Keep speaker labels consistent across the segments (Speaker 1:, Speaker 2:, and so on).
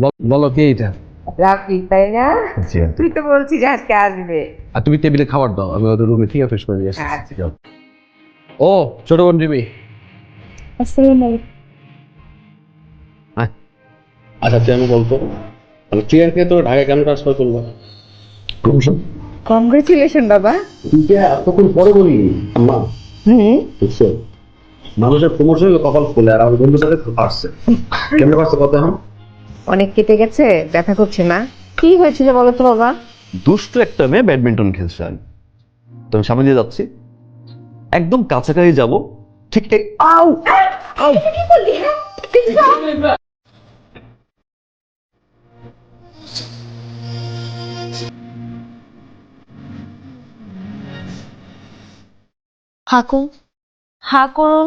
Speaker 1: বল- কে এটা?
Speaker 2: রাখি তাই না? তুই তো বলছিস আজকে আসবে।
Speaker 1: আর তুমি টেবিলে খাবার দাও আমি ওদের রুমে থেকে ফ্রেশ করে দিয়ে আসছি।
Speaker 2: আচ্ছা।
Speaker 1: ও ছোট বোন রিমি। আয়। আচ্ছা তুই আমি বলতো। মানে ক্লিয়ারকে তো ঢাকা কেন ট্রান্সফার করল? প্রমোশন
Speaker 2: কংগ্রেচুলেশন বাবা।
Speaker 1: তুই কে এতক্ষণ পরে বলি আম্মা।
Speaker 2: হুম।
Speaker 1: মানুষের প্রমোশন কপাল খুলে আর আমার বন্ধুর সাথে পারছে কেমনে পারছে কত এখন?
Speaker 2: অনেক কেটে গেছে ব্যথা করছে না। কি হয়েছিল বলো তো বাবা?
Speaker 3: দুষ্ট একটা মেয়ে ব্যাডমিন্টন খেলছে আমি তো আমি সামনে দিয়ে যাচ্ছি। একদম কাছাকাছি যাব। ঠিক ঠিক আউ! আউ!
Speaker 4: হাকুম হাকুম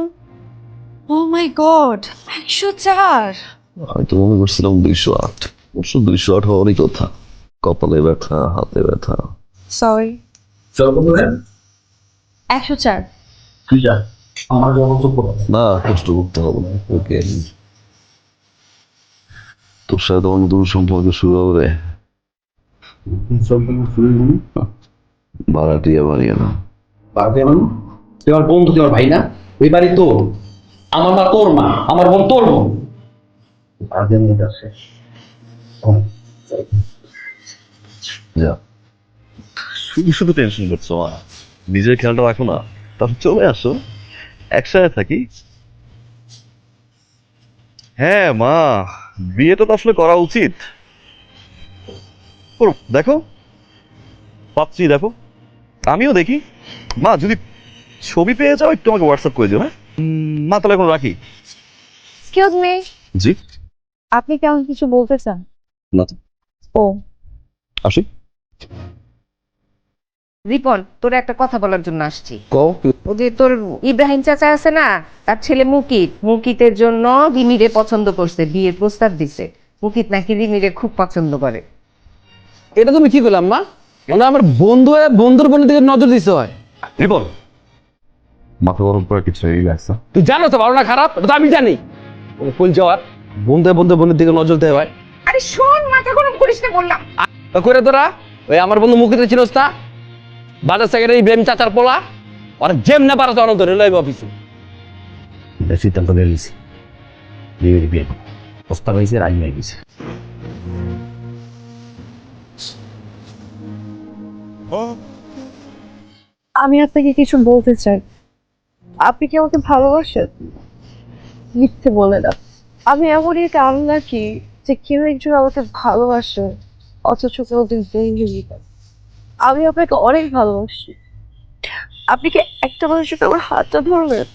Speaker 4: ও মাই গড একশো চার!
Speaker 3: আমি তো মনে করছিলাম দুইশো আট। অবশ্য দুইশো আট হওয়ারই কথা। কপালে ব্যথা হাতে ব্যথা।
Speaker 4: সরি
Speaker 1: চলো
Speaker 4: একশো চার।
Speaker 1: তুই যা আমার জন্য তো
Speaker 3: না কষ্ট করতে হবে না। ওকে। তোর সাথে তোমার নতুন সম্পর্ক শুরু হবে। ভাড়াটিয়া বাড়িয়ে না
Speaker 1: তুই আমার বন্ধু তুই আমার ভাই না? ওই বাড়ি তোর। আমার মা তোর মা। আমার বোন তোর বোন। আমি এটা আছে।
Speaker 3: যা। শুধু শুধু টেনশন করছ মা। নিজের খেয়ালটা রাখো না। তাহলে চলে আসো। একসাথে থাকি। হ্যাঁ মা। বিয়েটা তো আসলে করা উচিত। করো, দেখো। পাচ্ছি দেখো। আমিও দেখি। মা যদি ছবি পেয়ে যাও একটু আমাকে হোয়াটসঅ্যাপ করে দিও হ্যাঁ? মা তাহলে এখন রাখি।
Speaker 4: Excuse me
Speaker 3: ji?
Speaker 4: আপনি কেমন কিছু বলতে চান?
Speaker 3: না।
Speaker 4: ও।
Speaker 3: আসি।
Speaker 2: রিপন তোর একটা কথা বলার জন্য আসছি।
Speaker 1: কও
Speaker 2: ও যে তোর ইব্রাহিম চাচা আছে না? তার ছেলে মুকিত। মুকিতের জন্য রিমিরে পছন্দ করছে বিয়ের প্রস্তাব দিছে। মুকিত নাকি রিমিরে খুব পছন্দ করে।
Speaker 1: এটা তুমি কি করলাম মা মানে আমার বন্ধু হয়ে বন্ধুর বোনের দিকে নজর দিতে হয়।
Speaker 3: রিপন মাথা গরম করে কিছু এই লাগছে।
Speaker 1: তুই জানো তো ভালো না খারাপ? তো আমি জানি। ফুল যাওয়ার বন্ধু বন্ধু বোনের দিকে নজর দেয় ভাই।
Speaker 2: আরে শোন মাথা গরম করিস না বললাম।
Speaker 1: ও করে তোরা ওই আমার বন্ধু মুখিতে ছিলস না? বাজার সেক্রেটারি ইব্রাহিম চাচার পোলা ওরা যেম না পারো তখন ধরে লইব অফিসে। সিদ্ধান্ত নিয়ে নিয়েছি বিয়ে বিয়ে। প্রস্তাব হয়েছে রাজি হয়ে গেছে।
Speaker 4: আমি আপনাকে কিছু বলতে চাই। আপনি কি আমাকে ভালোবাসেন? মিথ্যে বলে না। আমি এমনই কাম নাকি যে কেউ একজন আমাকে ভালোবাসে, অথচ আমি আপনাকে অনেক ভালোবাসি। আপনি কি একটা মানুষের আমার হাতটা ধরবেন?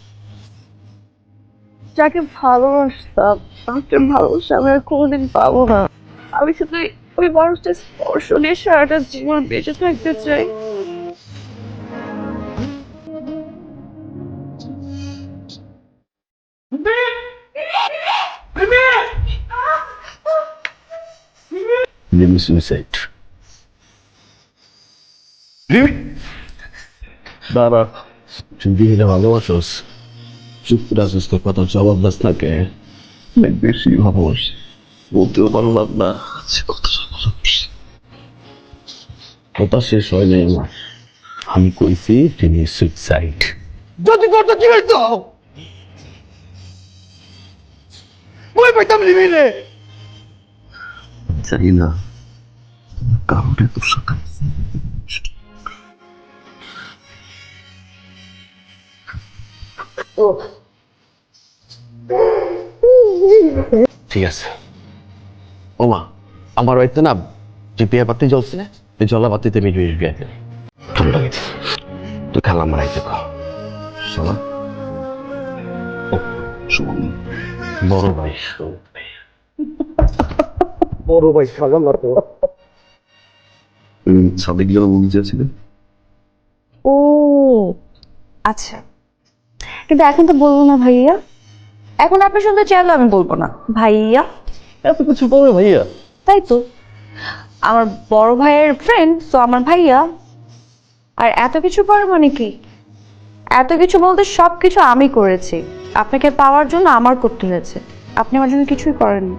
Speaker 4: যাকে ভালোবাসতাম, তাকে ভালোবাসা আমি আর কোনোদিন পাবো না। আমি শুধু ওই মানুষটা স্পর্শ নিয়ে সারাটা জীবন বেঁচে থাকতে চাই।
Speaker 3: রিমি সুইসাইড রিমি দাঁড়া তুই বিয়েটা ভালোবাসোস চুপ করে আসিস তোর কথা জবাব দাস থাকে অনেক বেশি ভালোবাসি বলতেও পারলাম না কথা শেষ হয় নাই আমার আমি কইছি তিনি সুইসাইড
Speaker 1: যদি করতে কি হইতো বই পাইতাম লিমিনে
Speaker 3: জানি না কারণে তোর সাথে
Speaker 1: ঠিক আছে। ও মা আমার বাড়িতে না যে বিয়ে বাতি জ্বলছে না? এই জলা বাতিতে মিট মিট বিয়ে ঠান্ডা গেছে তুই খেলাম বাড়াইতে কো শোনা
Speaker 3: ও
Speaker 1: বড় ভাই বড় ভাই খালাম না তো
Speaker 3: সাদিক যেন বলতে চাচ্ছিলেন
Speaker 4: ও আচ্ছা। কিন্তু এখন তো বলব না ভাইয়া। এখন আপনি শুনতে চাইলে আমি বলব না। ভাইয়া?
Speaker 3: এত কিছু বলবে ভাইয়া?
Speaker 4: তাই তো। আমার বড় ভাইয়ের ফ্রেন্ড তো আমার ভাইয়া। আর এত কিছু পর মানে কি? এত কিছু বলতে সব কিছু আমি করেছি। আপনাকে পাওয়ার জন্য আমার করতে হয়েছে। আপনি আমার জন্য কিছুই করেননি।